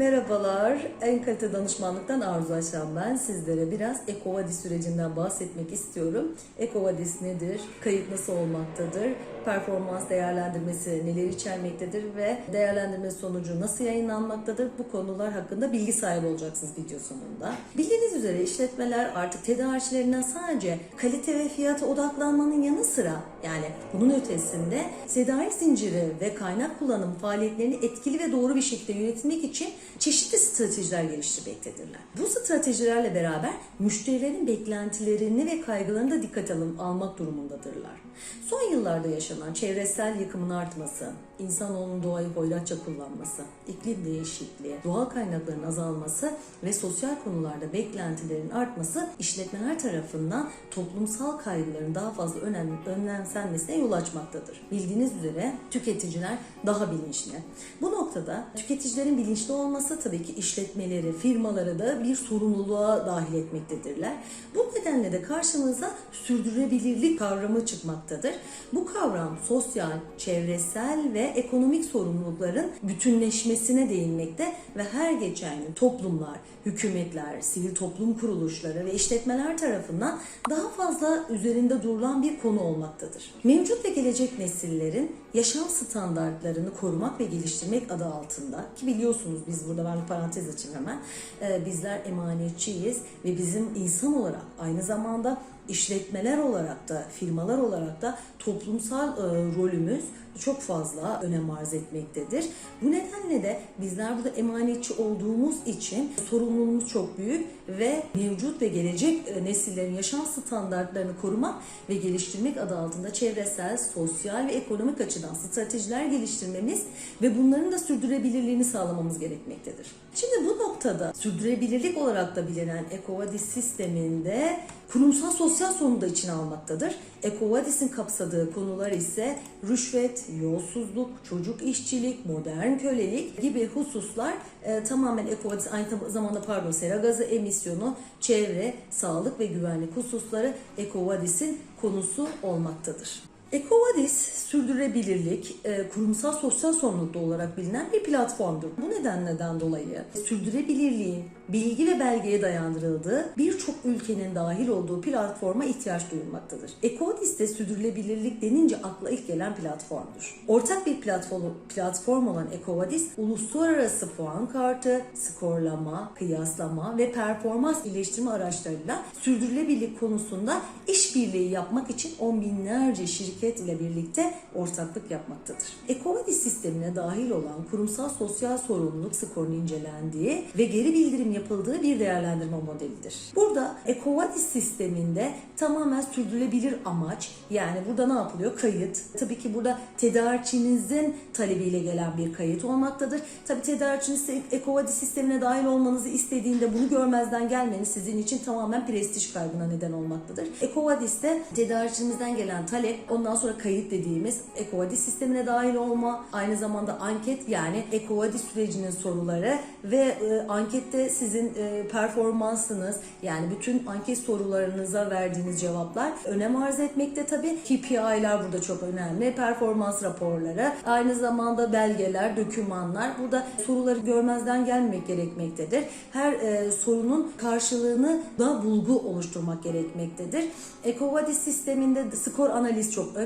Merhabalar, en kalite danışmanlıktan Arzu Aşan ben. Sizlere biraz Ekovadis sürecinden bahsetmek istiyorum. Ekovadis nedir? Kayıt nasıl olmaktadır? Performans değerlendirmesi neler içermektedir ve değerlendirme sonucu nasıl yayınlanmaktadır? Bu konular hakkında bilgi sahibi olacaksınız video sonunda. Bildiğiniz üzere işletmeler artık tedarikçilerinden sadece kalite ve fiyata odaklanmanın yanı sıra yani bunun ötesinde tedarik zinciri ve kaynak kullanım faaliyetlerini etkili ve doğru bir şekilde yönetmek için çeşitli stratejiler geliştirmektedirler. Bu stratejilerle beraber müşterilerin beklentilerini ve kaygılarını da dikkate alın- almak durumundadırlar. Son yıllarda yaşanan çevresel yıkımın artması, insanoğlunun doğayı hoyratça kullanması, iklim değişikliği, doğal kaynakların azalması ve sosyal konularda beklentilerin artması işletmeler tarafından toplumsal kaygıların daha fazla önem, önemsenmesine yol açmaktadır. Bildiğiniz üzere tüketiciler daha bilinçli. Bu noktada tüketicilerin bilinçli olması tabii ki işletmeleri, firmaları da bir sorumluluğa dahil etmektedirler. Bu nedenle de karşımıza sürdürülebilirlik kavramı çıkmaktadır. Bu kavram sosyal, çevresel ve ekonomik sorumlulukların bütünleşmesine değinmekte ve her geçen gün toplumlar, hükümetler, sivil toplum kuruluşları ve işletmeler tarafından daha fazla üzerinde durulan bir konu olmaktadır. Mevcut ve gelecek nesillerin yaşam standartlarını korumak ve geliştirmek adı altında ki biliyorsunuz biz burada ben parantez açayım hemen e, bizler emanetçiyiz ve bizim insan olarak aynı zamanda işletmeler olarak da firmalar olarak da toplumsal e, rolümüz çok fazla önem arz etmektedir. Bu nedenle de bizler burada emanetçi olduğumuz için sorumluluğumuz çok büyük ve mevcut ve gelecek e, nesillerin yaşam standartlarını korumak ve geliştirmek adı altında çevresel, sosyal ve ekonomik açıdan stratejiler geliştirmemiz ve bunların da sürdürülebilirliğini sağlamamız gerekmektedir. Şimdi bu noktada sürdürülebilirlik olarak da bilinen EcoVadis sisteminde kurumsal sosyal sorunu da içine almaktadır. EcoVadis'in kapsadığı konular ise rüşvet, yolsuzluk, çocuk işçilik, modern kölelik gibi hususlar e, tamamen EcoVadis aynı zamanda pardon sera gazı emisyonu, çevre, sağlık ve güvenlik hususları EcoVadis'in konusu olmaktadır. EcoVadis sürdürülebilirlik, e, kurumsal sosyal sorumluluk olarak bilinen bir platformdur. Bu nedenlerden dolayı sürdürülebilirliğin bilgi ve belgeye dayandırıldığı birçok ülkenin dahil olduğu platforma ihtiyaç duyulmaktadır. EcoVadis'te sürdürülebilirlik denince akla ilk gelen platformdur. Ortak bir platform, platform olan EcoVadis, uluslararası puan kartı, skorlama, kıyaslama ve performans iyileştirme araçlarıyla sürdürülebilirlik konusunda işbirliği yapmak için on binlerce şirket ile birlikte ortaklık yapmaktadır. EcoVadis sistemine dahil olan kurumsal sosyal sorumluluk skorunun incelendiği ve geri bildirim yapıldığı bir değerlendirme modelidir. Burada EcoVadis sisteminde tamamen sürdürülebilir amaç yani burada ne yapılıyor? Kayıt. Tabii ki burada tedarikçinizin talebiyle gelen bir kayıt olmaktadır. Tabii tedarikçiniz EcoVadis sistemine dahil olmanızı istediğinde bunu görmezden gelmeniz sizin için tamamen prestij kaybına neden olmaktadır. EcoVadis'te tedarikçimizden gelen talep ondan sonra kayıt dediğimiz EcoVadis sistemine dahil olma aynı zamanda anket yani EcoVadis sürecinin soruları ve e, ankette sizin e, performansınız yani bütün anket sorularınıza verdiğiniz cevaplar önem arz etmekte tabii. KPI'ler burada çok önemli. Performans raporları, aynı zamanda belgeler, dokümanlar. Burada soruları görmezden gelmemek gerekmektedir. Her e, sorunun karşılığını da bulgu oluşturmak gerekmektedir. EcoVadis sisteminde skor analiz çok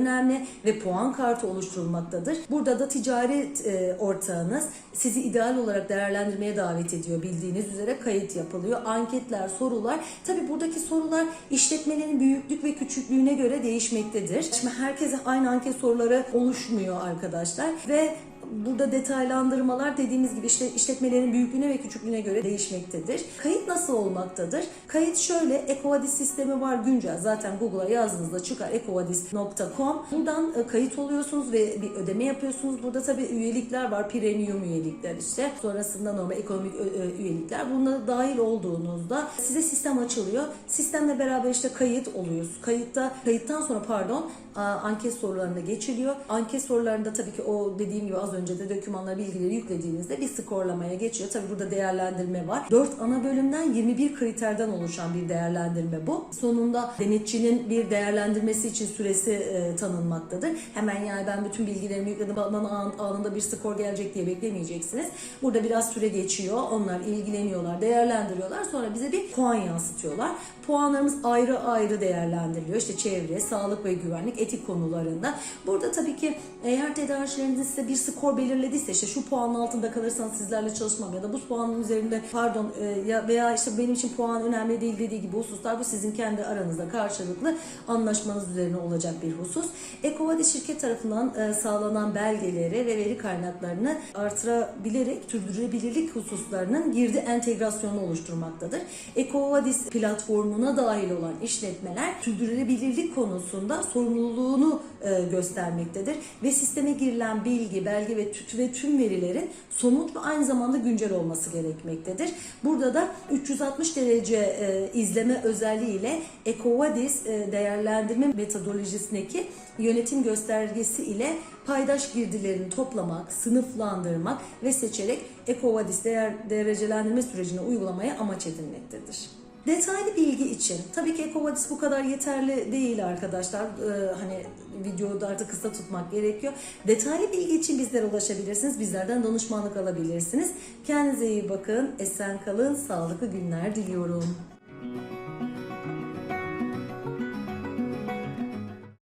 ve puan kartı oluşturulmaktadır. Burada da ticaret e, ortağınız sizi ideal olarak değerlendirmeye davet ediyor. Bildiğiniz üzere kayıt yapılıyor. Anketler, sorular. Tabi buradaki sorular işletmelerin büyüklük ve küçüklüğüne göre değişmektedir. Şimdi herkese aynı anket soruları oluşmuyor arkadaşlar ve Burada detaylandırmalar dediğimiz gibi işte işletmelerin büyüklüğüne ve küçüklüğüne göre değişmektedir. Kayıt nasıl olmaktadır? Kayıt şöyle, Ecovadis sistemi var güncel. Zaten Google'a yazdığınızda çıkar ecovadis.com. Buradan e, kayıt oluyorsunuz ve bir ödeme yapıyorsunuz. Burada tabii üyelikler var. Premium üyelikler işte. Sonrasında normal ekonomik ö- ö- üyelikler. Bunlara dahil olduğunuzda size sistem açılıyor. Sistemle beraber işte kayıt oluyoruz. Kayıtta, kayıttan sonra pardon anket sorularına geçiliyor. Anket sorularında tabii ki o dediğim gibi az önce de dokümanlar bilgileri yüklediğinizde bir skorlamaya geçiyor. Tabii burada değerlendirme var. 4 ana bölümden 21 kriterden oluşan bir değerlendirme bu. Sonunda denetçinin bir değerlendirmesi için süresi e, tanınmaktadır. Hemen yani ben bütün bilgilerimi yükledim bana an- anında bir skor gelecek diye beklemeyeceksiniz. Burada biraz süre geçiyor. Onlar ilgileniyorlar, değerlendiriyorlar. Sonra bize bir puan yansıtıyorlar. Puanlarımız ayrı ayrı değerlendiriliyor. İşte çevre, sağlık ve güvenlik, etik konularında. Burada tabii ki eğer tedarikçileriniz size bir skor belirlediyse işte şu puanın altında kalırsanız sizlerle çalışmam ya da bu puanın üzerinde pardon e, ya veya işte benim için puan önemli değil dediği gibi hususlar bu sizin kendi aranızda karşılıklı anlaşmanız üzerine olacak bir husus. Ekovadi şirket tarafından e, sağlanan belgeleri ve veri kaynaklarını artırabilerek sürdürülebilirlik hususlarının girdi entegrasyonu oluşturmaktadır. Ekovadis platformuna dahil olan işletmeler sürdürülebilirlik konusunda sorumluluğunu e, göstermektedir ve sisteme girilen bilgi, belge ve, tü- ve tüm verilerin somut ve aynı zamanda güncel olması gerekmektedir. Burada da 360 derece e, izleme özelliğiyle EcoVadis e, değerlendirme metodolojisindeki yönetim göstergesi ile paydaş girdilerini toplamak, sınıflandırmak ve seçerek EcoVadis değer derecelendirme sürecini uygulamaya amaç edilmektedir. Detaylı bilgi için tabii ki EcoVadis bu kadar yeterli değil arkadaşlar. Ee, hani videoda artık kısa tutmak gerekiyor. Detaylı bilgi için bizlere ulaşabilirsiniz. Bizlerden danışmanlık alabilirsiniz. Kendinize iyi bakın. Esen kalın. Sağlıklı günler diliyorum.